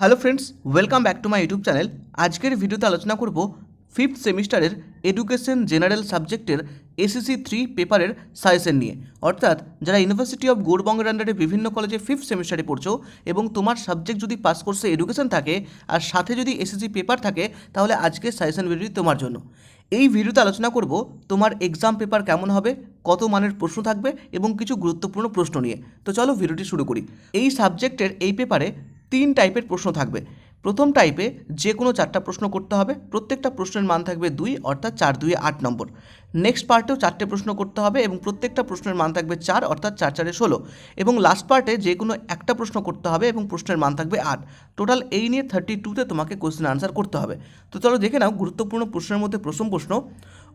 Hello friends welcome back to my YouTube channel আজকের ভিডিওতে আলোচনা করব ফিফথ সেমিস্টারের এডুকেশন জেনারেল সাবজেক্টের এসিসি থ্রি পেপারের সাজেশন নিয়ে। অর্থাৎ যারা ইউনিভার্সিটি অফ গৌরবঙ্গের আন্ডারে বিভিন্ন কলেজে ফিফথ সেমিস্টারে পড়ছো এবং তোমার সাবজেক্ট যদি পাস কোর্সে এডুকেশন থাকে আর সাথে যদি এসএসসি পেপার থাকে, তাহলে আজকের সাজেশন ভিডিওটি তোমার জন্য। এই ভিডিওতে আলোচনা করব তোমার এক্সাম পেপার কেমন হবে, কত মানের প্রশ্ন থাকবে এবং কিছু গুরুত্বপূর্ণ প্রশ্ন নিয়ে। তো চলো ভিডিওটি শুরু করি। এই সাবজেক্টের এই পেপারে তিন টাইপের প্রশ্ন থাকবে। প্রথম টাইপে যে কোনো চারটা প্রশ্ন করতে হবে। প্রত্যেকটা প্রশ্নের মান থাকবে দুই, অর্থাৎ চার, দুই, আট নম্বর। নেক্সট পার্টেও চারটে প্রশ্ন করতে হবে এবং প্রত্যেকটা প্রশ্নের মান থাকবে চার, অর্থাৎ চার, চারে ষোলো। এবং লাস্ট পার্টে যে কোনো একটা প্রশ্ন করতে হবে এবং প্রশ্নের মান থাকবে আট। টোটাল এই নিয়ে থার্টি টুতে তোমাকে কোশ্চেন আনসার করতে হবে। তো চলো দেখে নাও গুরুত্বপূর্ণ প্রশ্নের মধ্যে প্রথম প্রশ্ন,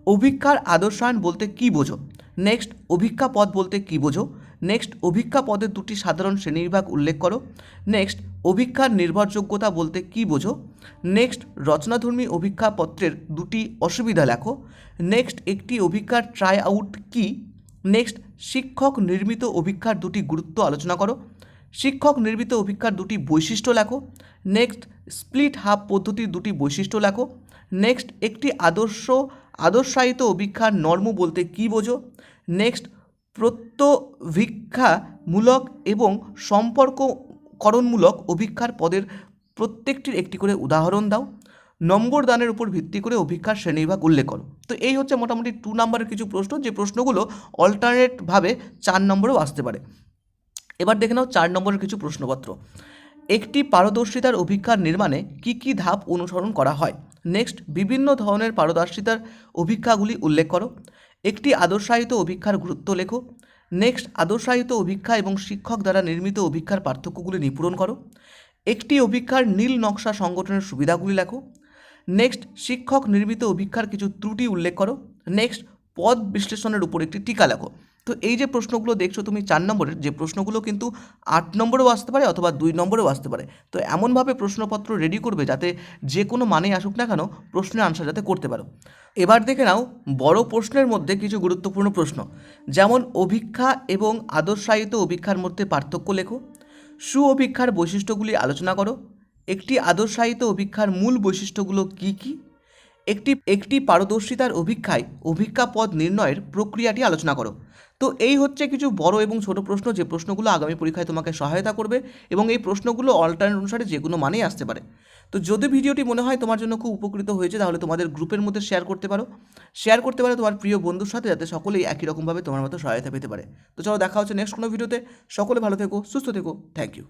অভিক্ষার আদর্শায়ন বলতে কী বোঝো? নেক্সট অভিক্ষা পদ বলতে কী বোঝো? নেক্সট অভিক্ষা পদের দুটি সাধারণ শ্রেণীবিভাগ উল্লেখ করো। নেক্সট অভিক্ষার নির্ভরযোগ্যতা বলতে কী বোঝো? নেক্সট রচনাধর্মী অভিক্ষা পত্রের দুটি অসুবিধা লেখো। নেক্সট একটি অভিক্ষার ট্রাই আউট কী? নেক্সট শিক্ষক নির্মিত অভিক্ষার দুটি গুরুত্ব আলোচনা করো। শিক্ষক নির্মিত অভিক্ষার দুটি বৈশিষ্ট্য লেখো। নেক্সট স্প্লিট হাফ পদ্ধতির দুটি বৈশিষ্ট্য লেখো। নেক্সট একটি আদর্শ, আদর্শায়িত অভিক্ষার নর্ম বলতে কী বোঝো? নেক্সট প্রত্যভিক্ষামূলক এবং সম্পর্ককরণমূলক অভিক্ষার পদের প্রত্যেকটির একটি করে উদাহরণ দাও। নম্বর দানের উপর ভিত্তি করে অভিক্ষার শ্রেণীবিভাগ উল্লেখ করো। তো এই হচ্ছে মোটামুটি টু নাম্বারের কিছু প্রশ্ন, যে প্রশ্নগুলো অল্টারনেটভাবে চার নম্বরেও আসতে পারে। এবার দেখে নাও চার নম্বরের কিছু প্রশ্নপত্র। একটি পারদর্শিতার অভিক্ষার নির্মাণে কি কি ধাপ অনুসরণ করা হয়? নেক্সট, বিভিন্ন ধরনের পারদর্শিতার অভিক্ষাগুলি উল্লেখ করো। একটি আদর্শায়িত অভিক্ষার গুরুত্ব লেখো। নেক্সট, আদর্শায়িত অভিক্ষা এবং শিক্ষক দ্বারা নির্মিত অভিক্ষার পার্থক্যগুলি নিপূরণ করো। একটি অভিক্ষার নীল নকশা সংগঠনের সুবিধাগুলি লেখো। নেক্সট, শিক্ষক নির্মিত অভিক্ষার কিছু ত্রুটি উল্লেখ করো। নেক্সট পদ বিশ্লেষণের উপর একটি টিকা লেখো। তো এই যে প্রশ্নগুলো দেখছ তুমি চার নম্বরের যে প্রশ্নগুলো কিন্তু আট নম্বরেও আসতে পারে অথবা দুই নম্বরেও আসতে পারে। তো এমনভাবে প্রশ্নপত্র রেডি করবে যাতে যে কোনো মানে আসুক না কেন প্রশ্নের আনসার যাতে করতে পারো। এবার দেখে নাও, বড় প্রশ্নের মধ্যে কিছু গুরুত্বপূর্ণ প্রশ্ন। যেমন, অভিক্ষা এবং আদর্শায়িত অভিক্ষার মধ্যে পার্থক্য লেখো। সু অভিক্ষার বৈশিষ্ট্যগুলি আলোচনা করো। একটি আদর্শায়িত অভিক্ষার মূল বৈশিষ্ট্যগুলো কী কী? একটি একটি পারদর্শিতার অভিক্ষায় অভিক্ষা পদ নির্ণয়ের প্রক্রিয়াটি আলোচনা করো। তো এই হচ্ছে কিছু বড় এবং ছোট প্রশ্ন, যে প্রশ্নগুলো আগামী পরীক্ষায় তোমাকে সহায়তা করবে এবং এই প্রশ্নগুলো অল্টারনেট অনুসারে যে কোনো মানেই আসতে পারে। তো যদি ভিডিওটি মনে হয় তোমার জন্য খুব উপকৃত হয়েছে, তাহলে তোমাদের গ্রুপের মধ্যে শেয়ার করতে পারো। শেয়ার করতে পারো তোমার প্রিয় বন্ধুর সাথে যাতে সকলেই একই রকমভাবে তোমার মতো সহায়তা পেতে পারে। তো চলো দেখা হচ্ছে নেক্সট কোনো ভিডিওতে সকলে ভালো থেকো, সুস্থ থেকো। Thank you